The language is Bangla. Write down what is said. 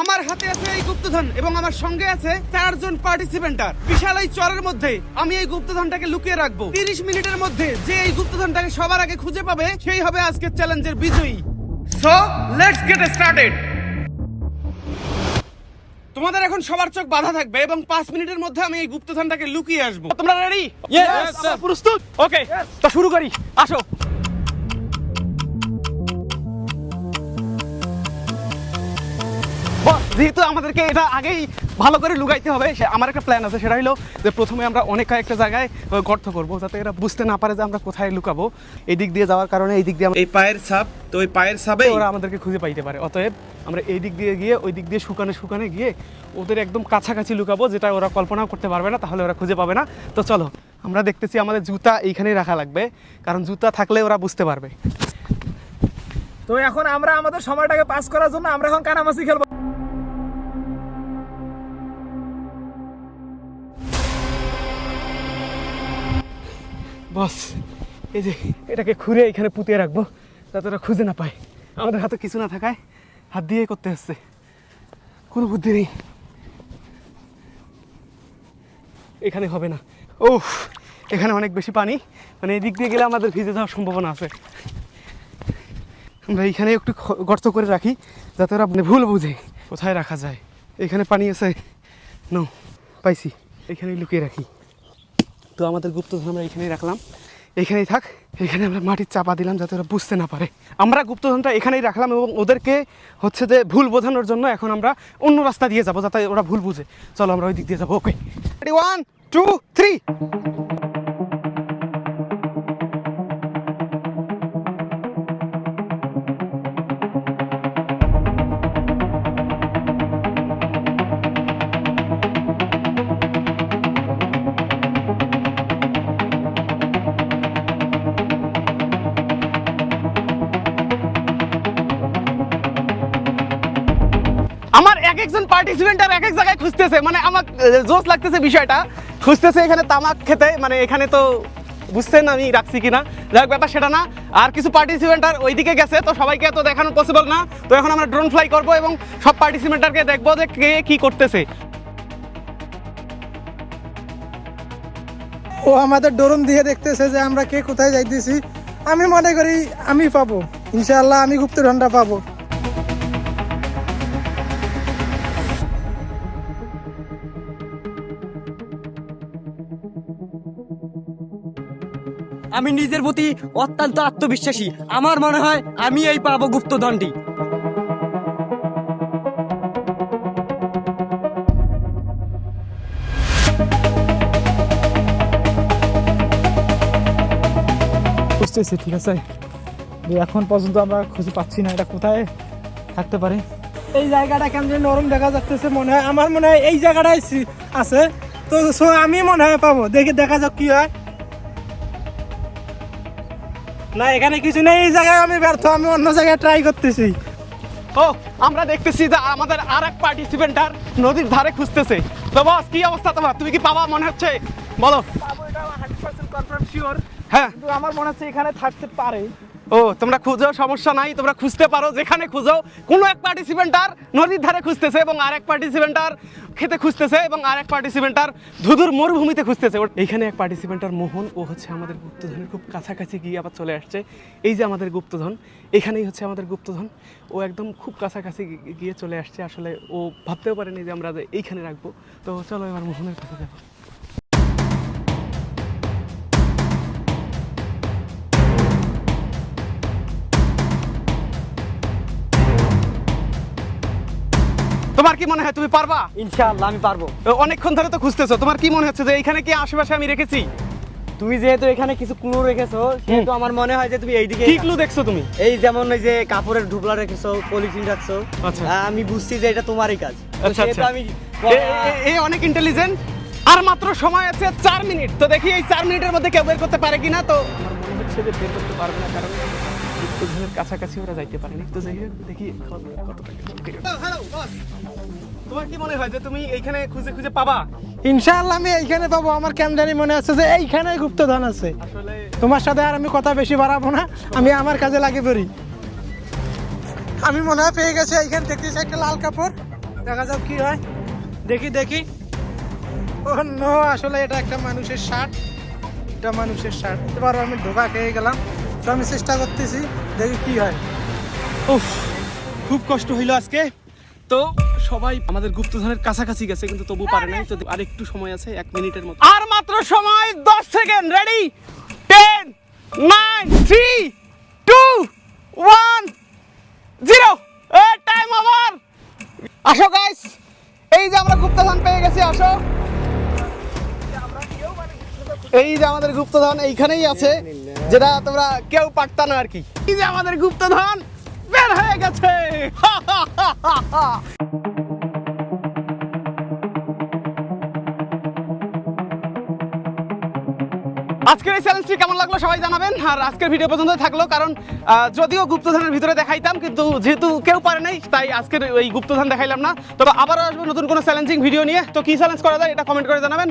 আমার হাতে আছে এই গুপ্তধন এবং আমার সঙ্গে আছে চারজন পার্টিসিপেন্টার। বিশাল এই চরের মধ্যে আমি এই গুপ্তধনটাকে লুকিয়ে রাখব। তিরিশ মিনিটের মধ্যে যে এই গুপ্তধনটাকে সবার আগে খুঁজে পাবে সেই হবে আজকের চ্যালেঞ্জের বিজয়ী। সো লেটস গেট স্টার্টেড তোমাদের এখন সবার চোখ বাধা থাকবে এবং পাঁচ মিনিটের মধ্যে আমি এই গুপ্তধনটাকে লুকিয়ে আসব। তোমরা রেডি প্রস্তুত? ওকে তো শুরু করি। আসো। যেহেতু আমাদেরকে এটা আগেই ভালো করে লুকাইতে হবে সে- আমার একটা প্ল্যান আছে সেটা হলো যে প্রথমে আমরা অনেক কয়েকটা জায়গায় গর্ত করব যাতে এরা বুঝতে না পারে যে আমরা কোথায় লুকাবো। এই দিক দিয়ে যাওয়ার কারণে এই দিক দিয়ে এই পায়ের ছাপ তো ওই পায়ের ছাপে ওরা আমাদেরকে খুঁজে পাইতে পারে। অতএব আমরা এই দিক দিয়ে গিয়ে ওই দিক দিয়ে শুকানে শুকানে গিয়ে ওদের একদম কাছাকাছি লুকাবো যেটা ওরা কল্পনাও করতে পারবে না তাহলে ওরা খুঁজে পাবে না। তো চলো আমরা দেখতেছি আমাদের জুতা এইখানেই রাখা লাগবে কারণ জুতা থাকলে ওরা বুঝতে পারবে। তো এখন আমরা আমাদের সময়টাকে পাস করার জন্য আমরা এখন কানামাসি খেলব। বস, এই যে এটাকে খুঁড়ে এখানে পুঁতিয়ে রাখব, যাতে ওরা খুঁজে না পায়। আমাদের হাতে কিছু না থাকায় হাত দিয়ে করতে হচ্ছে। কোনো বুদ্ধি নেই। এখানে হবে না। ও এখানে অনেক বেশি পানি। মানে এদিক দিয়ে গেলে আমাদের ভিজে যাওয়ার সম্ভাবনা আছে। আমরা এইখানে একটু গর্ত করে রাখি, যাতে ওরা মানে ভুল বুঝে কোথায় রাখা যায়। এখানে পানি আছে? নো পাইছি। এখানেই লুকিয়ে রাখি। তো আমাদের গুপ্তধন আমরা এখানেই রাখলাম। এখানেই থাক, এখানে আমরা মাটির চাপা দিলাম যাতে ওরা বুঝতে না পারে। আমরা গুপ্তধনটা এখানেই রাখলাম এবং ওদেরকে হচ্ছে যে ভুল বোঝানোর জন্য এখন আমরা অন্য রাস্তা দিয়ে যাব যাতে ওরা ভুল বুঝে। চলো আমরা ওই দিক দিয়ে যাব ওকে ওয়ান টু থ্রি একজন পার্টিসিপেন্ট আর এক এক জায়গায় খুঁজতেছে। মানে আমার জোশ লাগতেছে বিষয়টা। খুঁজতেছে এখানে তামাক খেতে মানে এখানে তো বুঝছেন আমি রাখছি কিনা। যাই হোক ব্যাপার সেটা না। আর কিছু পার্টিসিপেন্ট আর ওইদিকে গেছে, তো সবাইকে তো দেখানো পসিবল না। তো এখন আমরা ড্রোন ফ্লাই করব এবং সব পার্টিসিপেন্টারকে দেখব যে কে কি করতেছে। ও আমাদের ডরন দিয়ে দেখতেছে যে আমরা কে কোথায় যাইতেছি। আমি মনে করি আমি পাবো। ইনশাআল্লাহ আমি গুপ্তধনটা পাবো। আমি নিজের প্রতি অত্যন্ত আত্মবিশ্বাসী। আমার মনে হয় আমি এই পাবো গুপ্তধনটি। বুঝতেছি ঠিক আছে? যে এখন পর্যন্ত আমরা খুঁজে পাচ্ছি না এটা কোথায় থাকতে পারে। এই জায়গাটা কেমন যেন নরম দেখা যাচ্ছে মনে হয়। আমার মনে হয় এই জায়গাটাই আছে। তো সো আমি মনে হয় পাবো। দেখে দেখা যাক কি হয়। না এখানে কিছু নেই এই জায়গায় আমি ব্যর্থ আমি অন্য জায়গায় ট্রাই করতেছি। ও আমরা দেখতেছি যে আমাদের আর এক পার্টিসিপেন্টার নদীর ধারে খুঁজতেছে। তো বস কি অবস্থা তোমার? তুমি কি পাবা মনে হচ্ছে? বলো। কনফার্ম শিওর হ্যাঁ। কিন্তু আমার মনে হচ্ছে এখানে থাকতে পারে। ও, তোমরা খুঁজো, সমস্যা নাই, তোমরা খুঁজতে পারো, যেখানে খুঁজো। কোনো এক পার্টিসিপেন্টার নদীর ধারে খুঁজতেছে এবং আর আরেক পার্টিসিপেন্টার খেতে খুঁজতেছে এবং আর আরেক পার্টিসিপেন্টার ধুধুর মরুভূমিতে খুঁজতেছে। এইখানে এক পার্টিসিপেন্টার মোহন, ও হচ্ছে আমাদের গুপ্তধনের খুব কাছাকাছি গিয়ে আবার চলে আসছে। এই যে আমাদের গুপ্তধন, এখানেই হচ্ছে আমাদের গুপ্তধন। ও একদম খুব কাছাকাছি গিয়ে চলে আসছে। আসলে ও ভাবতেও পারেনি যে আমরা এইখানে রাখব। তো চলো এবার মোহনের কাছে যাব। তোমার কি মনে হয় তুমি পারবা? ইনশাআল্লাহ আমি পারব। অনেকক্ষণ ধরে তো খুঁজতেছো তোমার কি মনে হচ্ছে যে এইখানে কি আশেপাশে আমি রেখেছি? তুমি যেহেতু এখানে কিছু ক্লু রেখেছো সেহেতু আমার মনে হয় যে তুমি এইদিকে কি ক্লু দেখছ তুমি? এই যেমন ওই যে কাপড়ের ঢুবলা রেখেছো পলিথিন রাখছো আচ্ছা। আমি বুঝছি যে এটা তোমারই কাজ। আচ্ছা, সেহেতু আচ্ছা। আমি এ- এ- এ অনেক ইন্টেলিজেন্ট আর মাত্র সময় আছে চার মিনিট। তো দেখি এই চার মিনিটের মধ্যে কেউ বের করতে পারে কিনা তো হচ্ছে যে বের করতে পারবে না কারণ গুপ্তধনের কাছাকাছি ওরা যাইতে পারেনি তো যাই হোক দেখি তোমার কি মনে হয় যে তুমি এইখানে খুঁজে খুঁজে পাবা? ইনশাআল্লাহ আমি এইখানে পাবো। আমার কেন জানি মনে হচ্ছে যে এইখানে গুপ্তধন আছে। আসলে তোমার সাথে আর আমি কথা বেশি বাড়াবো না। আমি আমার কাজে লাগে পড়ি। আমি মনে হয় পেয়ে গেছি এইখানে। দেখতেছি একটা লাল কাপড়। দেখা যাক কি হয়। দেখি দেখি। ও নো আসলে এটা একটা মানুষের শার্ট। এটা মানুষের শার্ট এবার আমি ধোকা খেয়ে গেলাম। তো আমি চেষ্টা করতেছি দেখি কি হয়। উফ খুব কষ্ট হইল আজকে। তো সবাই আমাদের গুপ্তধনের কাছাকাছি গেছে কিন্তু তবু পারে নাই। তো আর একটু সময় আছে এক মিনিটের মতো। আর মাত্র সময় দশ second. Ready ten nine three two one zero time over আসো এই যে আমাদের গুপ্তধন এইখানেই আছে, যেটা তোমরা কেউ পারতা না আর কি। এই যে আমাদের গুপ্তধন বের হয়ে গেছে। আজকের এই চ্যালেঞ্জটি কেমন লাগল সবাই জানাবেন, আর আজকের ভিডিও পর্যন্ত থাকল, কারণ যদিও গুপ্তধনের ভিতরে দেখাইতাম, কিন্তু যেহেতু কেউ পারে নাই, তাই আজকের ওই গুপ্তধন দেখাইলাম না। তবে আবারও আসব নতুন কোনো চ্যালেঞ্জিং ভিডিও নিয়ে। তো কি চ্যালেঞ্জ করা যায়, এটা কমেন্ট করে জানাবেন।